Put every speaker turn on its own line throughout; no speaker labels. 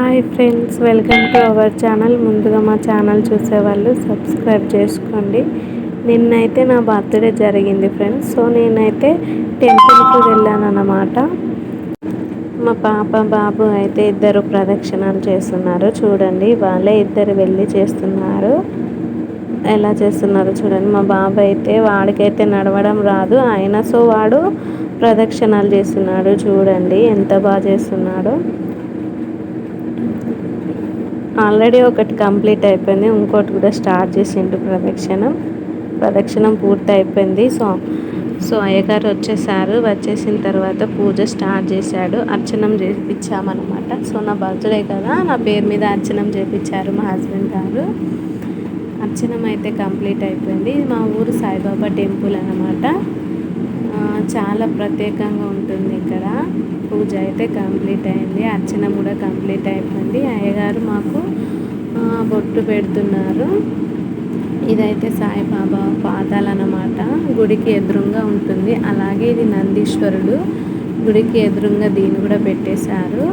Hi friends welcome to our channel ముందుగా మా channel చూసేవాళ్ళు సబ్స్క్రైబ్ చేసుకోండి. నిన్నైతే నా బర్త్డే జరిగింది ఫ్రెండ్స్ సో నేనైతే టెంపుల్కి వెళ్ళాను అన్నమాట మా పాప బాబు అయితే ఇద్దరు ప్రదక్షిణాలు చేస్తున్నారు. చూడండి వాళ్ళే ఇద్దరు వెళ్ళి చేస్తున్నారు. ఎలా చేస్తున్నారో చూడండి. మా బాబు అయితే వాడికైతే నడవడం రాదు. అయినా సో వాడు ప్రదక్షిణాలు చేస్తున్నాడు. చూడండి ఎంత బాగా చేస్తున్నాడో. ఆల్రెడీ ఒకటి కంప్లీట్ అయిపోయింది. ఇంకోటి కూడా స్టార్ట్ చేసిండు ప్రదక్షిణం. ప్రదక్షిణం పూర్తి అయిపోయింది. సో సో అయ్యగారు వచ్చేసారు. వచ్చేసిన తర్వాత పూజ స్టార్ట్ చేశాడు. అర్చనం చేపించామన్నమాట సో నా బర్త్డే కదా. నా పేరు మీద అర్చనం చేపించారు మా హస్బెండ్ గారు. అర్చనం అయితే కంప్లీట్ అయిపోయింది. మా ఊరు సాయిబాబా టెంపుల్ అనమాట చాలా ప్రత్యేకంగా ఉంటుంది ఇక్కడ. పూజ అయితే కంప్లీట్ అయింది. అర్చన కూడా కంప్లీట్ అయిపోయింది. అయ్యగారు మాకు బొట్టు పెడుతున్నారు. ఇదైతే సాయిబాబా పాదాలు అన్నమాట. గుడికి ఎదురుగా ఉంటుంది. అలాగే ఇది నందీశ్వరుడు గుడికి ఎదురుగా దీన్ని కూడా పెట్టేశారు.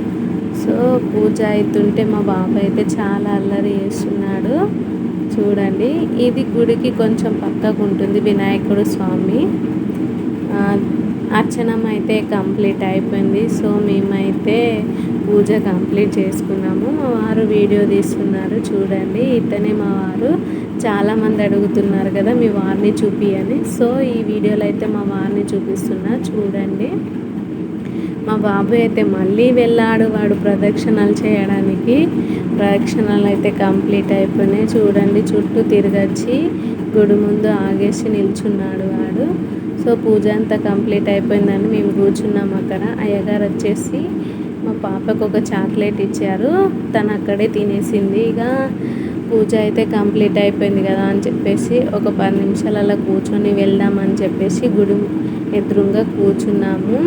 సో పూజ అవుతుంటే మా బాబాయ్ అయితే చాలా అల్లరి చేస్తున్నాడు. చూడండి. ఇది గుడికి కొంచెం పక్కకు ఉంటుంది వినాయకుడు స్వామి. అర్చనం అయితే కంప్లీట్ అయిపోయింది. సో మేమైతే పూజ కంప్లీట్ చేసుకున్నాము. మా వారు వీడియో తీస్తున్నారు. చూడండి ఇతనే మా వారు. చాలామంది అడుగుతున్నారు కదా మీ వారిని చూపియని. సో ఈ వీడియోలో అయితే మా వారిని చూపిస్తున్నా. చూడండి. మా బాబు అయితే మళ్ళీ వెళ్ళాడు వాడు ప్రదక్షిణలు చేయడానికి. ప్రదక్షిణలు అయితే కంప్లీట్ అయిపోయినాయి. చూడండి చుట్టూ తిరగచ్చి గుడి ముందు ఆగేసి నిల్చున్నాడు వాడు. సో పూజ అంతా కంప్లీట్ అయిపోయిందని మేము కూర్చున్నాం అక్కడ. అయ్యగారు వచ్చేసి మా పాపకు ఒక చాక్లెట్ ఇచ్చారు. తను అక్కడే తినేసింది. ఇక పూజ అయితే కంప్లీట్ అయిపోయింది కదా అని చెప్పేసి ఒక పది నిమిషాలు అలా కూర్చొని వెళ్దామని చెప్పేసి గుడి ఎదురుగా కూర్చున్నాము.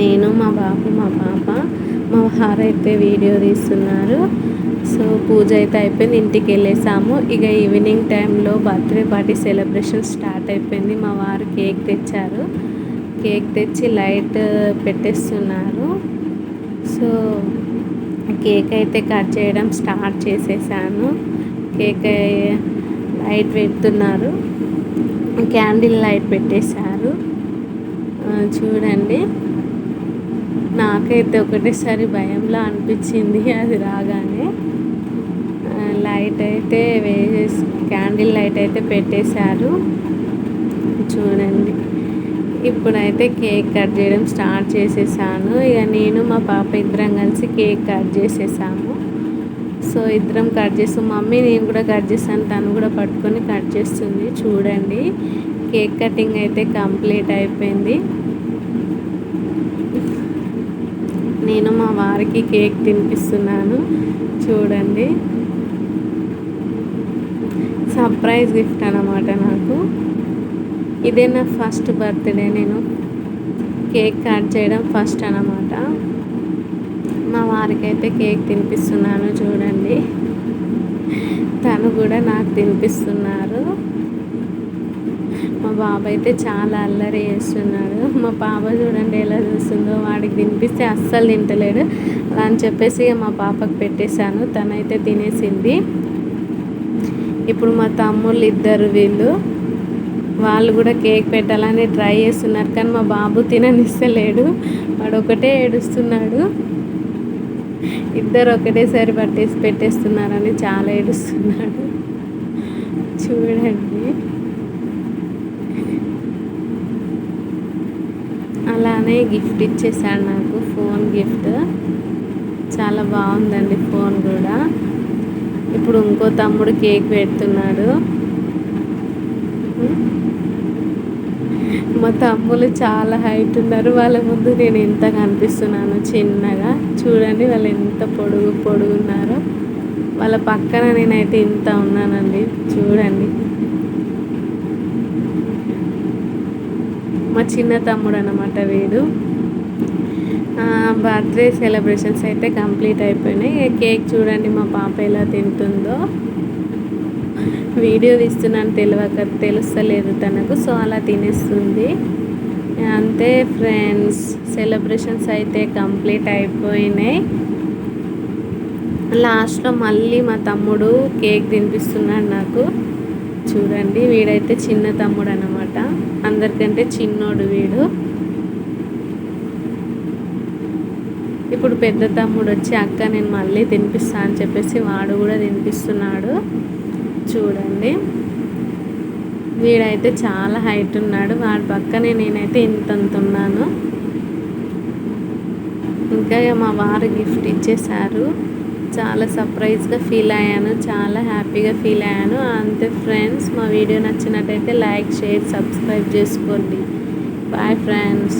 నేను మా బాబు మా పాప మా వారైతే వీడియో తీస్తున్నారు. సో పూజ అయితే అయిపోయింది ఇంటికి వెళ్ళేసాము. ఇక ఈవినింగ్ టైంలో బర్త్డే పార్టీ సెలబ్రేషన్ స్టార్ట్ అయిపోయింది. మా వారు కేక్ తెచ్చారు. కేక్ తెచ్చి లైట్ పెట్టేస్తున్నారు. సో కేక్ అయితే కట్ చేయడం స్టార్ట్ చేసేసాను. కేక్ లైట్ పెడుతున్నారు. క్యాండిల్ లైట్ పెట్టేశారు. చూడండి. నాకైతే ఒకటేసారి భయంలా అనిపించింది అది రాగానే. లైట్ అయితే వేసేసి క్యాండిల్ లైట్ అయితే పెట్టేశారు. చూడండి. ఇప్పుడైతే కేక్ కట్ చేయడం స్టార్ట్ చేసేసాను. ఇక నేను మా పాప ఇద్దరం కలిసి కేక్ కట్ చేసేసాము. సో ఇద్దరం కట్ చేస్తాం మమ్మీ నేను కూడా కట్ చేస్తాను తను కూడా పట్టుకొని కట్ చేస్తుంది. చూడండి. కేక్ కటింగ్ అయితే కంప్లీట్ అయిపోయింది నేను మా వారికి కేక్ తినిపిస్తున్నాను. చూడండి. సర్ప్రైజ్ గిఫ్ట్ అనమాట నాకు. ఇదే నా ఫస్ట్ బర్త్డే. నేను కేక్ కట్ చేయడం ఫస్ట్ అనమాట మా వారికైతే కేక్ తినిపిస్తున్నాను చూడండి. తను కూడా నాకు తినిపిస్తున్నారు. మా బాబు అయితే చాలా అల్లరి చేస్తున్నాడు. మా పాప చూడండి ఎలా చూస్తుందో వాడికి తినిపిస్తే అస్సలు తింటలేడు. అలా అని చెప్పేసి మా పాపకు పెట్టేశాను. తనైతే తినేసింది. ఇప్పుడు మా తమ్ముళ్ళు ఇద్దరు వీళ్ళు. వాళ్ళు కూడా కేక్ పెట్టాలని ట్రై చేస్తున్నారు కానీ మా బాబు తిననిస్తలేడు. వాడు ఒకటే ఏడుస్తున్నాడు. ఇద్దరు ఒకటేసారి పట్టేసి పెట్టేస్తున్నారని చాలా ఏడుస్తున్నాడు. చూడండి. గిఫ్ట్ ఇచ్చేసాడు నాకు ఫోన్ గిఫ్ట్. చాలా బాగుందండి ఫోన్ కూడా. ఇప్పుడు ఇంకో తమ్ముడు కేక్ పెడుతున్నాడు. మా తమ్ముళ్ళు చాలా హైట్ ఉన్నారు. వాళ్ళ ముందు నేను ఎంత కనిపిస్తున్నాను చిన్నగా. చూడండి వాళ్ళు ఎంత పొడుగు పొడుగున్నారో. వాళ్ళ పక్కన నేనైతే ఇంత ఉన్నానండి. చూడండి. మా చిన్న తమ్ముడు అనమాట వీడు. బర్త్డే సెలబ్రేషన్స్ అయితే కంప్లీట్ అయిపోయినాయి. కేక్ చూడండి మా పాప ఎలా తింటుందో. వీడియో తీస్తున్నాను తెలియక తెలుస్తలేదు తనకు సో అలా తినేస్తుంది. అంతే ఫ్రెండ్స్ సెలబ్రేషన్స్ అయితే కంప్లీట్ అయిపోయినాయి. లాస్ట్లో మళ్ళీ మా తమ్ముడు కేక్ తినిపిస్తున్నాడు నాకు. చూడండి వీడైతే చిన్న తమ్ముడు అనమాట అందరికంటే చిన్నోడు వీడు. ఇప్పుడు పెద్ద తమ్ముడు వచ్చి అక్క నేను మళ్ళీ తినిపిస్తా అని చెప్పేసి వాడు కూడా తినిపిస్తున్నాడు. చూడండి. వీడైతే చాలా హైట్ ఉన్నాడు. వాడి పక్కనే నేనైతే ఇంతంత ఉన్నాను. ఇంకా మా వారు గిఫ్ట్ ఇచ్చేసారు చాలా సర్ప్రైజ్గా ఫీల్ అయ్యాను. చాలా హ్యాపీగా ఫీల్ అయ్యాను. అంతే ఫ్రెండ్స్ మా వీడియో నచ్చినట్టయితే లైక్ షేర్ సబ్స్క్రైబ్ చేసుకోండి. Bye friends